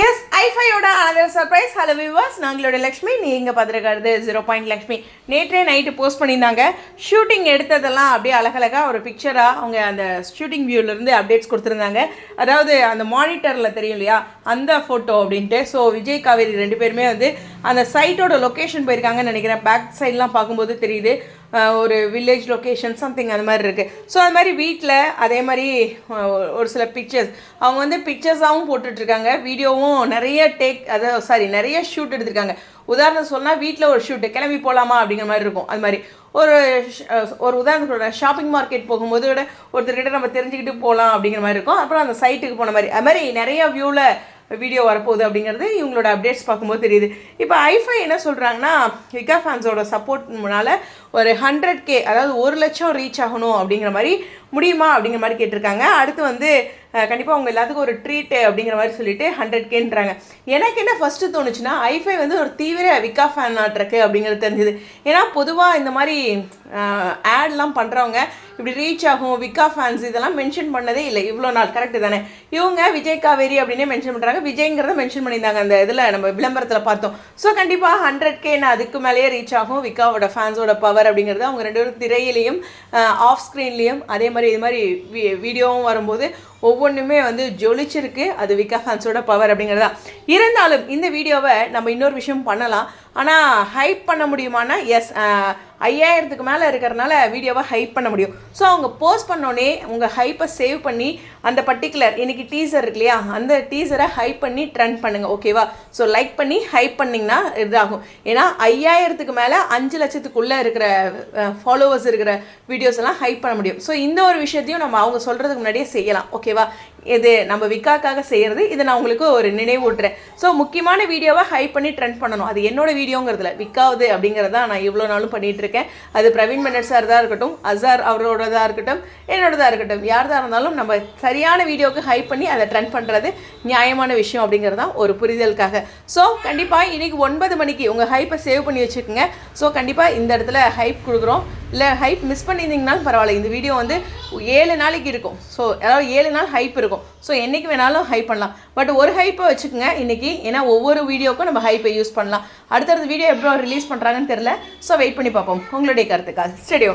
S ஐஃபையோட another surprise hello விவாஸ் நாங்களோட லக்ஷ்மி. நீங்கள் பார்த்துருக்கிறது ஜீரோ பாயிண்ட் லக்ஷ்மி. நேற்றே நைட்டு போஸ்ட் பண்ணியிருந்தாங்க. ஷூட்டிங் எடுத்ததெல்லாம் அப்படியே அழகழகாக ஒரு பிக்சராக அவங்க அந்த ஷூட்டிங் வியூலேருந்து அப்டேட்ஸ் கொடுத்துருந்தாங்க. அதாவது அந்த மானிட்டரில் தெரியும் இல்லையா? அந்த ஃபோட்டோ அப்படின்ட்டு. ஸோ விஜய் காவேரி ரெண்டு பேருமே வந்து அந்த சைட்டோட லொக்கேஷன் போயிருக்காங்கன்னு நினைக்கிறேன். பேக் சைட்லாம் பார்க்கும்போது தெரியுது. ஒரு வில்லேஜ் லொக்கேஷன் சம்திங் அந்த மாதிரி இருக்குது ஸோ அது மாதிரி வீட்டில் அதே மாதிரி ஒரு சில பிக்சர்ஸ் அவங்க வந்து பிக்சர்ஸாகவும் போட்டுட்ருக்காங்க. வீடியோவும் நிறைய டேக் அதாவது சாரி நிறைய ஷூட் எடுத்திருக்காங்க. உதாரணம் சொன்னால் வீட்டில் ஒரு ஷூட்டு கிளம்பி போகலாமா அப்படிங்கிற மாதிரி இருக்கும். அது மாதிரி. ஒரு ஒரு உதாரணம் சொல்கிறேன் ஷாப்பிங் மார்க்கெட் போகும்போது விட ஒருத்தர்கிட்ட நம்ம தெரிஞ்சுக்கிட்டு போகலாம் அப்படிங்கிற மாதிரி இருக்கும். அப்புறம் அந்த சைட்டுக்கு போன மாதிரி. அது மாதிரி நிறைய வியூவில் வீடியோ வரப்போகுது அப்படிங்கிறது இவங்களோட அப்டேட்ஸ் பார்க்கும்போது தெரியுது. இப்போ ஐஃபை என்ன சொல்கிறாங்கன்னா விகா ஃபேன்ஸோட சப்போர்ட்னால ஒரு ஹண்ட்ரட் கே அதாவது ஒரு லட்சம் ரீச் ஆகணும் அப்படிங்கிற மாதிரி முடியுமா அப்படிங்கிற மாதிரி கேட்டிருக்காங்க. அடுத்து வந்து கண்டிப்பாக அவங்க எல்லாத்துக்கும் ஒரு ட்ரீட்டு அப்படிங்கிற மாதிரி சொல்லிட்டு ஹண்ட்ரட் கேன்றாங்க. எனக்கு என்ன ஃபஸ்ட்டு தோணுச்சுன்னா ஐஃபை வந்து ஒரு தீவிர விக்கா ஃபேன் ஆட்ருக்கு அப்படிங்கிறது தெரிஞ்சுது. ஏன்னா பொதுவாக இந்த மாதிரி ஆட்லாம் பண்ணுறவங்க இப்படி ரீச் ஆகும் விக்கா ஃபேன்ஸ் இதெல்லாம் மென்ஷன் பண்ணதே இல்லை. இவ்வளோ நாள் கரெக்டு தானே? இவங்க விஜய் காவேரி அப்படின்னே மென்ஷன் பண்ணுறாங்க விஜய்ங்கிறத மென்ஷன் பண்ணியிருந்தாங்க அந்த இதில் நம்ம விளம்பரத்தில் பார்த்தோம். ஸோ கண்டிப்பாக ஹண்ட்ரட் கே நான் அதுக்கு மேலேயே ரீச் ஆகும். விக்காவோட ஃபேன்ஸோட பவர் அப்படிங்கிறது அவங்க ரெண்டு பேரும் திரையிலையும் ஆஃப் ஸ்க்ரீன்லேயும் அதே மாதிரி இது மாதிரி வீடியோவும் வரும்போது ஒவ்வொன்றுமே வந்து ஜொலிச்சிருக்கு. அது விக்கா ஃபேன்ஸோட பவர் அப்படிங்கிறது. தான் இருந்தாலும் இந்த வீடியோவை நம்ம இன்னொரு விஷயம் பண்ணலாம். ஆனால் ஹைப் பண்ண முடியுமானா எஸ் ஐயாயிரத்துக்கு மேலே இருக்கிறனால வீடியோவை ஹைப் பண்ண முடியும். ஸோ அவங்க போஸ்ட் பண்ணோடனே உங்கள் ஹைப்பை சேவ் பண்ணி அந்த பர்டிகுலர் இன்றைக்கி டீசர் இருக்கு இல்லையா? அந்த டீசரை ஹைப் பண்ணி ட்ரெண்ட் பண்ணுங்கள் ஓகேவா ஸோ லைக் பண்ணி ஹைப் பண்ணிங்கன்னா இதாகும். ஏன்னா ஐயாயிரத்துக்கு மேலே அஞ்சு லட்சத்துக்குள்ளே இருக்கிற ஃபாலோவர்ஸ் இருக்கிற வீடியோஸ் எல்லாம் ஹைப் பண்ண முடியும். ஸோ இந்த ஒரு விஷயத்தையும் நம்ம அவங்க சொல்கிறதுக்கு முன்னாடியே செய்யலாம் ஓகே ஓகேவா இது நம்ம விக்காக்காக செய்கிறது இதை நான் உங்களுக்கு ஒரு நினைவூட்டுறேன். ஸோ முக்கியமான வீடியோவை ஹைப் பண்ணி ட்ரெண்ட் பண்ணணும். அது என்னோட வீடியோங்கிறதுல விக்காவுது அப்படிங்கிறத நான் இவ்வளோ நாளும் பண்ணிகிட்ருக்கேன் இருக்கேன் அது பிரவீன் மன்னர் சார் தான் இருக்கட்டும் அசார் அவரோடதாக இருக்கட்டும் என்னோடதாக இருக்கட்டும் யார்தாக இருந்தாலும் நம்ம சரியான வீடியோவுக்கு ஹைப் பண்ணி அதை ட்ரெண்ட் பண்ணுறது நியாயமான விஷயம் அப்படிங்கிறது தான் ஒரு புரிதலுக்காக. ஸோ கண்டிப்பாக இன்றைக்கி ஒன்பது மணிக்கு உங்கள் ஹைப்பை சேவ் பண்ணி வச்சுக்கோங்க. ஸோ கண்டிப்பாக இந்த இடத்துல ஹைப் கொடுக்குறோம். இல்லை ஹைப் மிஸ் பண்ணியிருந்தீங்கனாலும் பரவாயில்ல இந்த வீடியோ வந்து ஏழு நாளைக்கு இருக்கும். ஸோ அதாவது ஏழு நாள் ஹைப் இருக்கும். ஸோ என்றைக்கு வேணாலும் ஹைப் பண்ணலாம். பட் ஒரு ஹைப்பை வச்சுக்கோங்க இன்னைக்கு. ஏன்னா ஒவ்வொரு வீடியோக்கும் நம்ம ஹைப்பை யூஸ் பண்ணலாம். அடுத்தடுத்த வீடியோ எப்போ ரிலீஸ் பண்ணுறாங்கன்னு தெரில ஸோ வெயிட் பண்ணி பார்ப்போம். உங்களுடைய கருத்துக்காக ஸ்டடியோ